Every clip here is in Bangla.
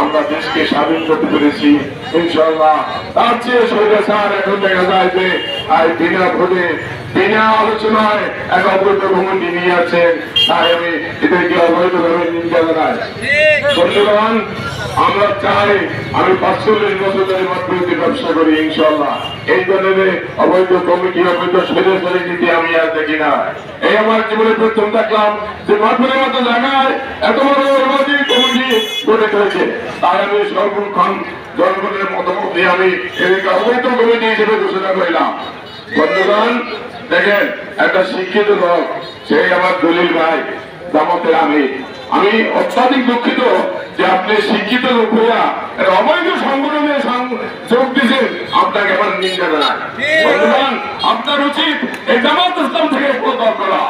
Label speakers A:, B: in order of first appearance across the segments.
A: আমার দেশকে স্বাধীন করতে পেরেছি। ইনশাল্লাহ তার চেয়ে সৈন্য স্যার এখন দেখা যায় যে আর বিনা ভোটে বিনা আলোচনায় এক অবৈধ ভ্রমণটি নিয়ে আছেন তাই আমি এদেরকে অবৈধভাবে নিন্দা জানাই। আমরা চাই আমি পাঁচচল্লিশ বছর ধরে মাতৃত্বে ব্যবসা করি ইনশাল্লাহ এই ধরনের অবৈধ কমিটি, অবৈধ সরে সরে নীতি আমি আর দেখি না। এই আমার জীবনে প্রথম দেখলাম যে মাতৃর মতো জায়গায় এত বড় কমিটি গড়ে তাই আমি সর্বক্ষণ জনগণের মতামত দিয়ে আমি এদেরকে অবৈধ কমিটি হিসেবে ঘোষণা করলাম। বন্ধুগণ দেখেন একটা শিক্ষিত লোক সেই আমার দলিল ভাই জামাতের আমি। আমি অত্যাধিক দুঃখিত যে আপনি শিক্ষিত লোক হইয়া অবৈধ সংগঠনে সং- যোগ দিয়েছেন। আপনাকে আমার নিন্দা বন্ধুগণ আপনার উচিত এই জামাত ইসলাম থেকে প্রত্যাহার করা।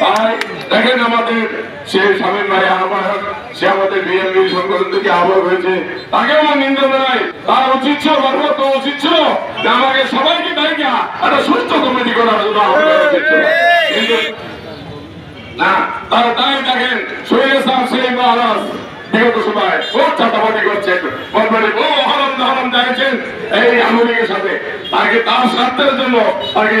A: তাই দেখেন আমাদের সে স্বামীর ভাই আহ্বায়ক, সে আমাদের বিএনপি সংগঠন থেকে আহ্বায়ক হয়েছে। তাকে আমার নিন্দা জানাই। তার উচিত ছিল উচিত ছিল যে আমাকে সবাইকে দেখা একটা সুস্থ কমিটি করার জন্য না, তারা তাই দেখেন সাহ সেই মহারাজ বিগত সময় খুব চাটাবাটি করছেন। বলবেন, ও হরম হরম দেখেছেন এই আমেরিকার সাথে। তাকে তার স্বার্থের জন্য তাকে